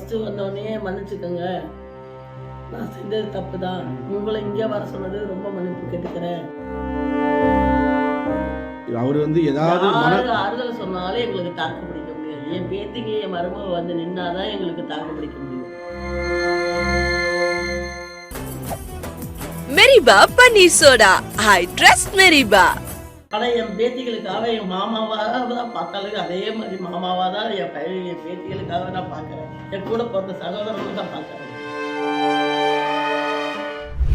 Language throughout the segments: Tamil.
ஃபஸ்ட்டு வந்தோடனே மன்னிச்சுக்கோங்க. நான் செஞ்சது தப்பு தான் உங்களை இங்கே வர சொன்னது ரொம்ப மன்னிப்பு கேட்டுக்கிறேன். அவர் வந்து ஏதாவது ஆறுதல் சொன்னாலும் எங்களுக்கு தாக்கு பிடிக்க முடியாது. என் பேத்திக்கு என் மருமக வந்து நின்னாதான் எங்களுக்கு தாக்கு பிடிக்க முடியும். மெரிபா பன்னீர் சோடா ஐ ட்ரஸ்ட் மெரிபா ஆனா என் பேத்திகளுக்காக என் மாமாவாக தான் பார்த்தாலும் அதே மாதிரி மாமாவா தான் என் பையன் என் பேத்திகளுக்காக நான் பார்க்கறேன். என் கூட பிறந்த சகோதரனும் தான் பார்க்கறேன்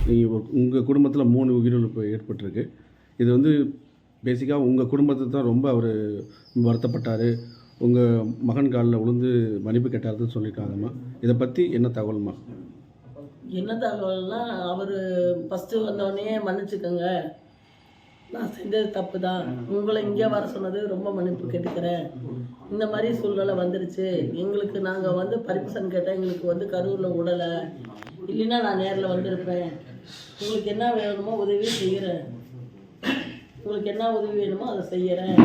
நீங்கள் உங்கள் குடும்பத்தில் மூணு உயிரிழப்பு ஏற்பட்டிருக்கு. இது வந்து பேசிக்காக உங்கள் குடும்பத்தை தான் ரொம்ப அவர் வருத்தப்பட்டார். உங்கள் மகன் காலில் விழுந்து மன்னிப்பு கேட்டாருன்னு சொல்லியிருக்காங்கம்மா. இதை பற்றி என்ன தகவல்மா? என்ன தகவல்னா அவர் ஃபஸ்ட்டு வந்தோடனே மன்னிச்சுக்கோங்க. நான் செஞ்சது தப்பு தான் உங்களை இங்கே வர சொன்னது ரொம்ப மன்னிப்பு கேட்டுக்கிறேன். இந்த மாதிரி சூழ்நிலை வந்துருச்சு. எங்களுக்கு நாங்கள் வந்து பர்மிஷன் கேட்டால் எங்களுக்கு வந்து கரூரில் விடலை இல்லைன்னா நான் நேரில் வந்திருப்பேன். உங்களுக்கு என்ன வேணுமோ உதவி செய்கிறேன் உங்களுக்கு என்ன உதவி வேணுமோ அதை செய்கிறேன்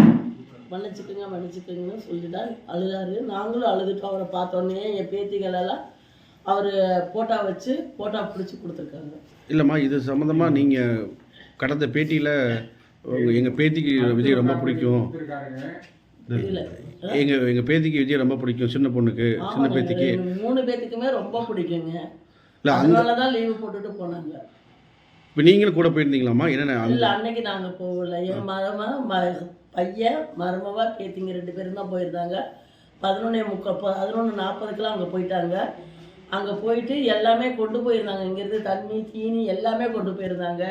மன்னிச்சுக்கோங்க மன்னிச்சுக்கோங்கன்னு சொல்லிட்டா அழுதாரு. நாங்களும் அழுதுட்டோம். அவரை பார்த்தோன்னே என் பேத்திகளெல்லாம் அவர் போட்டோ வச்சு போட்டோ பிடிச்சி கொடுத்துருக்காங்க. இல்லைம்மா இது சம்மந்தமாக நீங்கள் கடந்த பேட்டியில் எங்கள் பேத்திக்கு விஜய் ரொம்ப பிடிக்கும். இல்லை. எங்கள் எங்கள் பேத்திக்கு விஜய் ரொம்ப பிடிக்கும் சின்ன பொண்ணுக்கு சின்ன பேத்திக்கு. மூணு பேத்துக்குமே ரொம்ப பிடிக்குங்க. இல்லை அதனால தான் லீவு போட்டுட்டு போனாங்க. இப்போ நீங்களும் கூட போயிருந்தீங்களாம்மா? என்னென்ன இல்லை அன்னைக்கு நாங்கள் போகல. என் மரம ம பையன் மருமவா பேத்திங்க ரெண்டு பேரும் தான் போயிருந்தாங்க. பதினொன்னே முக்கால் பதினொன்று நாற்பதுக்கெலாம் அங்கே போயிட்டாங்க. அங்கே போயிட்டு எல்லாமே கொண்டு போயிருந்தாங்க. இங்கேருந்து தண்ணி தீனி எல்லாமே கொண்டு போயிருந்தாங்க.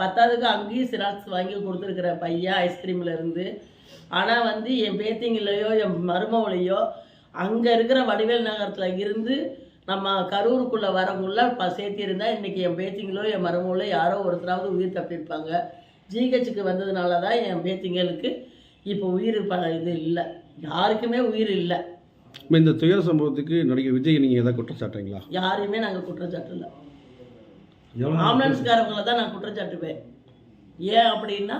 பத்தாவதுக்கு அங்கேயும் சிராக்ஸ் வாங்கி கொடுத்துருக்குற பையன் ஐஸ்கிரீமில் இருந்து. ஆனால் வந்து என் பேத்திங்களையோ என் மருமவளையோ அங்கே இருக்கிற வடிவேல் நகரத்தில் இருந்து நம்ம கரூருக்குள்ளே வரக்குள்ள ப சேர்த்திருந்தா இன்றைக்கி என் பேத்திங்களோ என் மருமகளோ யாரோ ஒருத்தராவது உயிர் தப்பியிருப்பாங்க ஜிஹெச்சுக்கு வந்ததுனால தான் என் பேத்திங்களுக்கு இப்போ உயிர் ப இது இல்லை. யாருக்குமே உயிர் இல்லை. இந்த துயர சம்பவத்துக்கு நடிகர் விஜய் நீங்கள் எதாவது குற்றம் சாட்டுறீங்களா யாரையுமே நாங்கள் குற்றச்சாட்டல. ஆம்புலன்ஸ்காரங்களை தான் நான் குற்றச்சாட்டுவேன். ஏன் அப்படின்னா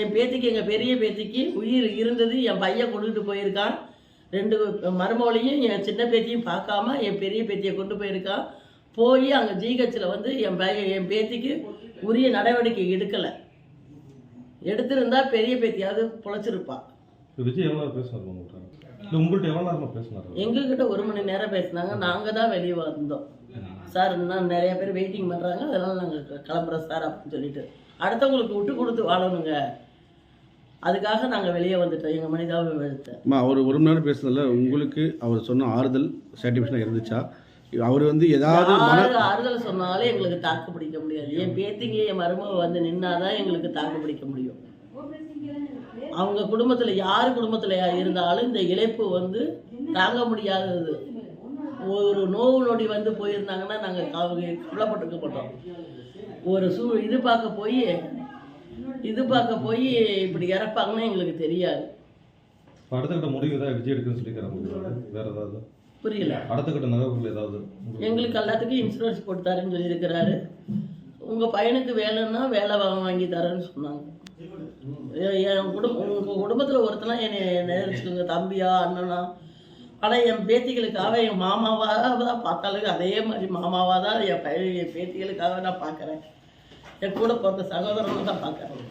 என் பேத்திக்கு எங்கள் பெரிய பேத்திக்கு உயிர் இருந்தது என் பையன் கொண்டுட்டு போயிருக்கான். ரெண்டு மருமகளையும் என் சின்ன பேத்தியும் பார்க்காம என் பெரிய பேத்தியை கொண்டு போயிருக்கான். போய் அங்கே ஜிஹெச்சில் வந்து என் பையன் என் பேத்திக்கு உரிய நடவடிக்கை எடுக்கலை. எடுத்திருந்தா பெரிய பேத்தியாவது பொழைச்சிருப்பா. விஜய் எவ்வளோ உங்கள்கிட்ட? பேசினார் எங்ககிட்ட ஒரு மணி நேரம் பேசினாங்க. நாங்கள் தான் வெளியே வந்தோம். சார் இன்னும் நிறைய பேர் வெயிட்டிங் பண்ணுறாங்க அதனால் நாங்கள் கிளம்புறோம் சார் அப்படின்னு சொல்லிட்டு. அடுத்தவங்களுக்கு விட்டு கொடுத்து வாழணுங்க. அதுக்காக நாங்கள் வெளியே வந்துட்டோம். எங்கள் மனிதாவை எடுத்து அம்மா அவர் ஒரு மணி நேரம் பேசுனதில்ல உங்களுக்கு அவர் சொன்ன ஆறுதல் சாட்டிஸ்ஃபேக்ஷனாக இருந்துச்சா? அவர் வந்து ஏதாவது ஆறுதல் சொன்னாலும் எங்களுக்கு தாக்கு பிடிக்க முடியாது. என் பேத்திங்க என் மருமக வந்து நின்னாதான் எங்களுக்கு தாக்கு பிடிக்க முடியும். அவங்க குடும்பத்தில் யார் குடும்பத்தில் இருந்தாலும் இந்த இழப்பு வந்து தாங்க முடியாதது. ஒரு நோவு நொடி வந்து போயிருந்தாங்கன்னா நாங்கள் கவலைப்பட்டுக்க மாட்டோம் ஒரு சூ இது பார்க்க போய் இது பார்க்க போய் இப்படி இறப்பாங்கன்னு எங்களுக்கு தெரியாது. அடுத்த கட்ட முடிவு ஏதாவது விஜய் எடுக்குன்னு சொல்லிக்கிறாங்க வேற ஏதாவது? புரியல. அடுத்த கட்ட நகர்வுகள் ஏதாவது? எங்களுக்கு எல்லாத்துக்கும் இன்சூரன்ஸ் போட்டு தரேன்னு சொல்லியிருக்கிறாரு. உங்கள் பையனுக்கு வேலைன்னா வேலை வா- வாங்கி தரேன்னு சொன்னாங்க. என் குடும்பம் உங்கள் குடும்பத்தில் ஒருத்தனா என்னை நினைச்சுக்கோங்க தம்பியா அண்ணனா ஆனால் என் பேத்திகளுக்காக என் மாமாவாக தான் பார்த்தாலும் அதே மாதிரி மாமாவாக தான் என் பையன் என் பேத்திகளுக்காக நான் பார்க்குறேன். என் கூட பிறந்த சகோதரனை தான் பார்க்குறேன்.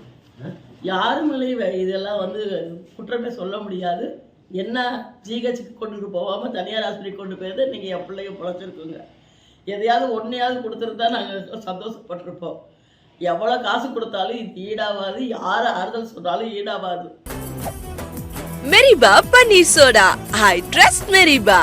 யாரும் இல்லை இதெல்லாம் வந்து குற்றமே சொல்ல முடியாது. என்ன ஜிஹெச்சுக்கு கொண்டுட்டு போகாமல் தனியார் ஆஸ்பத்திரி கொண்டு போயது நீங்கள் என் பிள்ளைங்க பிழைச்சிருக்குங்க. எதையாவது ஒன்றையாவது கொடுத்துருந்தா நாங்கள் சந்தோஷப்பட்டிருப்போம். எவ்வளோ காசு கொடுத்தாலும் இது ஈடாகாது. யார் ஆறுதல் சொன்னாலும் ஈடாகாது. மெரிபா பன்னீர் சோடா ஐ ட்ரஸ்ட் மெரிபா